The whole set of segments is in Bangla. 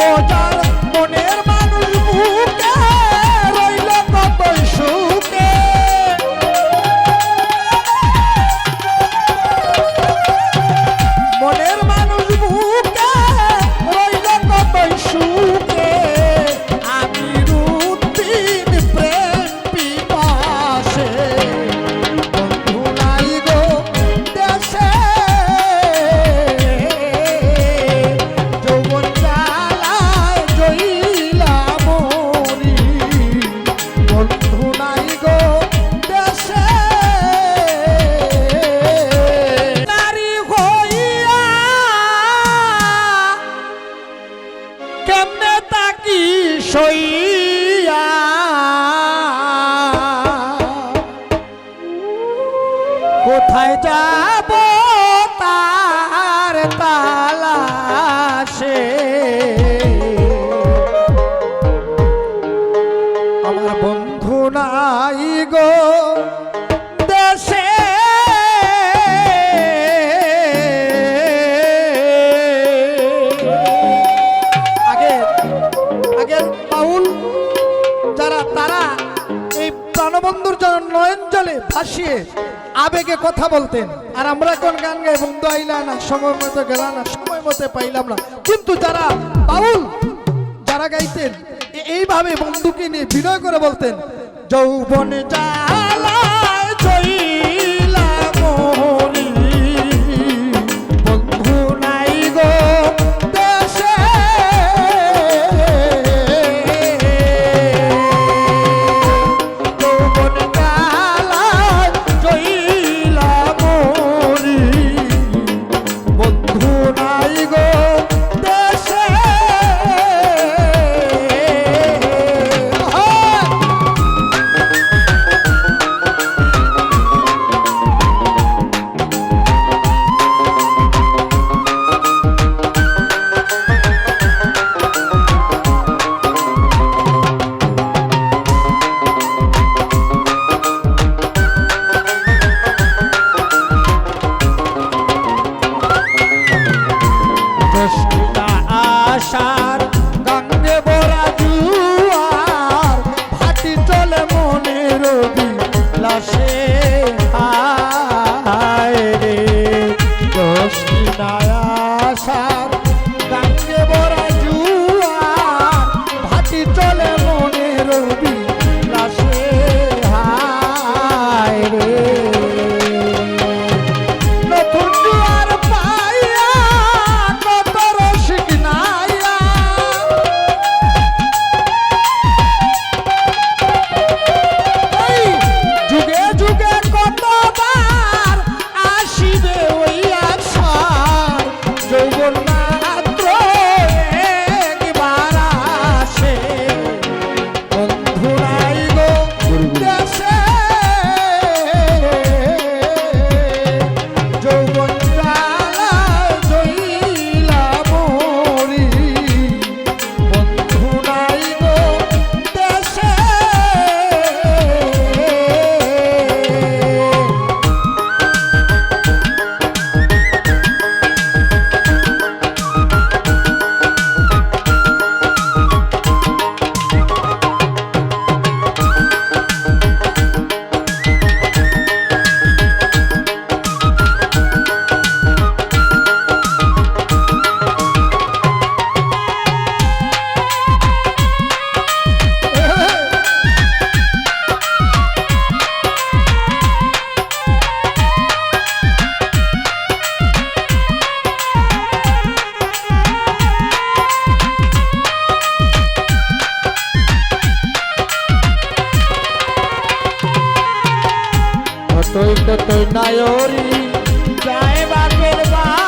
বোঝা soy ভাসিয়ে আবেগে কথা বলতেন। আর আমরা কোন গান গাই? বন্ধু আইলা না, সময় মতো গেলা না, সময় মতো পাইলাম না। কিন্তু যারা বাউল, যারা গাইতেন এইভাবে বন্ধুকে নিয়ে বিনয় করে বলতেন, যৌবনে জ্বালা জয়ী তোতে নায়রি যায় বাপের বা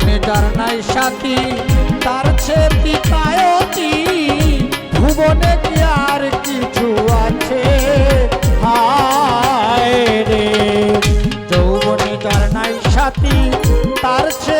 জীবনে যার নাই সাথী, তার সে পিতায় ভুবনে কি আর কিছু আছে? হায় রে। যৌবনে যার নাই সাথী, তার সে